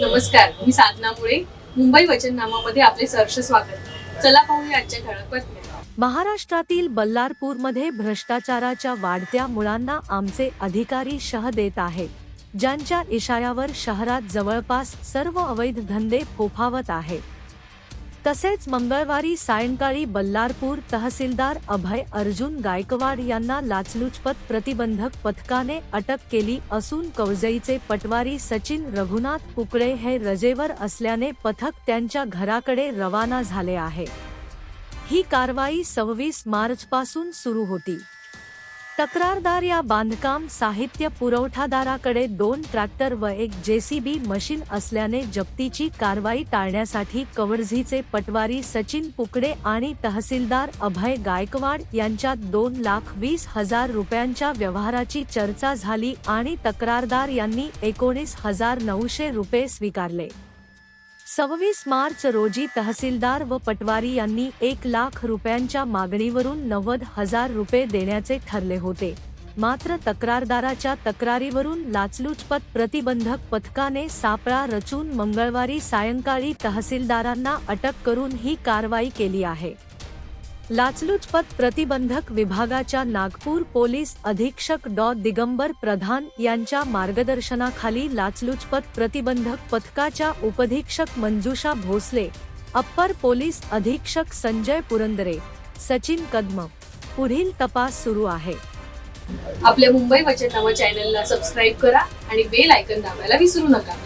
नमस्कार मी साधना मुळे. मुंबई वचननामामध्ये आपले सहर्ष स्वागत. चला पाहूया आजच्या ठळक बातम्या. महाराष्ट्रातील बल्लारपूरमध्ये भ्रष्टाचाराच्या वाढत्या मुळांना आमचे अधिकारी शह देत आहेत. ज्यांच्या इशाऱ्यावर शहरात जवळपास सर्व अवैध धंदे फोफावत आहेत. तसेच मंगळवारी सायंकाळी बल्लारपूर तहसीलदार अभय अर्जुन गायकवाड यांना लाचलुचपत प्रतिबंधक पथकाने अटक केली असून कवजईचे पटवारी सचिन रघुनाथ पुकळे हे रजेवर असल्याने पथक त्यांच्या घराकडे रवाना झाले आहे. ही कारवाई सव्वीस मार्च पासून सुरू होती. तक्रारदार या बांधकाम साहित्य पुरवठादाराकडे दोन ट्रॅक्टर व एक जेसीबी मशीन असल्याने जप्तीची कारवाई टाळण्यासाठी कवरझीचे पटवारी सचिन पुकडे आणि तहसीलदार अभय गायकवाड यांच्यात दोन लाख वीस हजार रुपयांच्या व्यवहाराची चर्चा झाली आणि तक्रारदार यांनी एकोणीस हजार नऊशे रुपये स्वीकारले. सव्वीस मार्च रोजी तहसीलदार व पटवारी यांनी एक लाख रुपयांच्या मागणीवरून नव्वद हजार रुपये देण्याचे ठरले होते. मात्र तक्रारदाराच्या तक्रारीवरून लाचलुचपत प्रतिबंधक पथकाने सापळा रचून मंगळवारी सायंकाळी तहसीलदारांना अटक करून ही कारवाई केली आहे. लाचलुचपत प्रतिबंधक विभागाच्या नागपूर पोलीस अधीक्षक डॉ. दिगंबर प्रधान यांच्या मार्गदर्शनाखाली लाचलुचपत प्रतिबंधक पथकाच्या उपधीक्षक मंजुषा भोसले अप्पर पोलीस अधीक्षक संजय पुरंदरे सचिन कदम. पुढील तपास सुरू आहे. आपल्या मुंबई वचननामा चॅनलला सबस्क्राईब करा आणि बेल आयकन दाबायला विसरू नका.